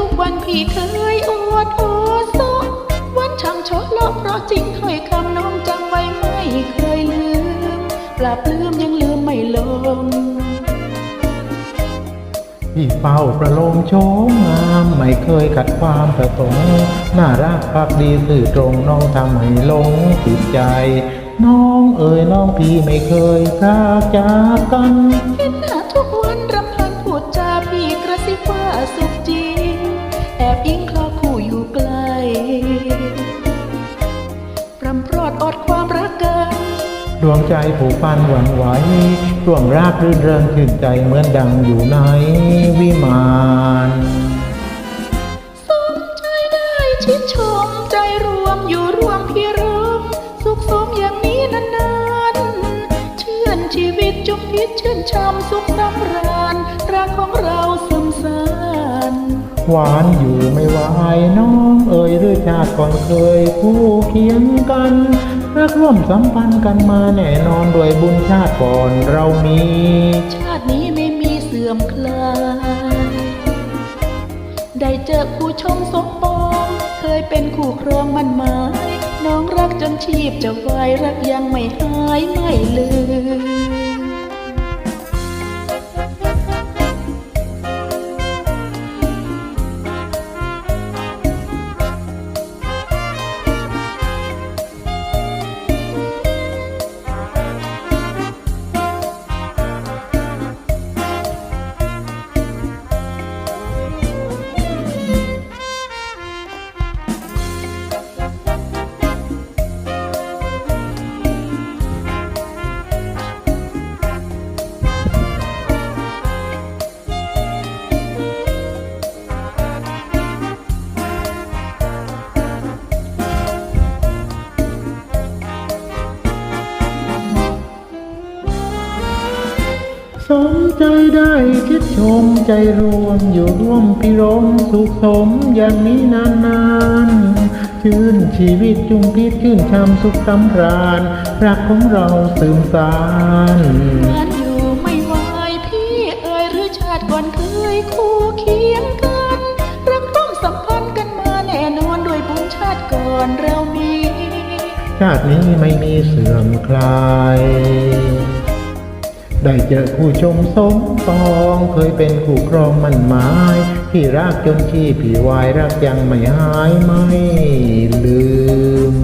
ทุกวันพี่เคยอวดโอโซวันช่างชดลาะเพราะจริงถ้อยคำน้องจำไว้ไม่เคยลืม ปรับลืมยังลืมไม่ลง พี่เฝ้าประโลมโฉมงามไม่เคยขัดความประสงค์น่ารักพักดีสื่อตรงน้องทำให้หลงติดใจ น้องเอ๋ยน้องพี่ไม่เคยพรากจากกันเห็นหน้าทุกวันรำพันพูดจาพี่กระซิบว่าสุข ดวงใจผูกพันหวั่นไหวร่วงรากรื่นเริงชื่นใจเหมือนดังอยู่ในวิมานสมใจได้ชิดชมใจรวมอยู่รวมพี่รมสุขสมอย่างนี้นานๆชื่นชีวิตจุกพิษชื่นชมสุขสำราญรักของเราซึมซานหวานอยู่ไม่ไหวน้องเอ่ยหรือ ชาติก่อนเคยคู่เคียงกันรักร่วมสัมพันธ์กันมาแน่นอนด้วยบุญชาติก่อนเรามี ชาตินี้ไม่มีเสื่อมคลายได้เจอคู่ชมสมปองเคยเป็นคู่ครองมันหมายน้องรักจนชีพจะวายรักยังไม่หายไม่ลืม สมใจได้คิดชมใจรวมอยู่ร่วมพิรมสุขสมอย่างนี้นานๆชื่นชีวิตจุงพิษชื่นชมสุขสำราญรักของเราสืบสานงานอยู่ไม่ไหวพี่เอ่ยหรือชาติก่อนเคยคู่เคียงกันรักร่วมสัมพันธ์กันมาแน่นอนด้วยบุญชาติก่อนเรามี ชาตินี้ไม่มีเสื่อมคลาย ได้เจอคู่ชมสมปองเคยเป็นคู่ครองมันหมายที่รักจนที่พี่วายรักยังไม่หายไม่ลืม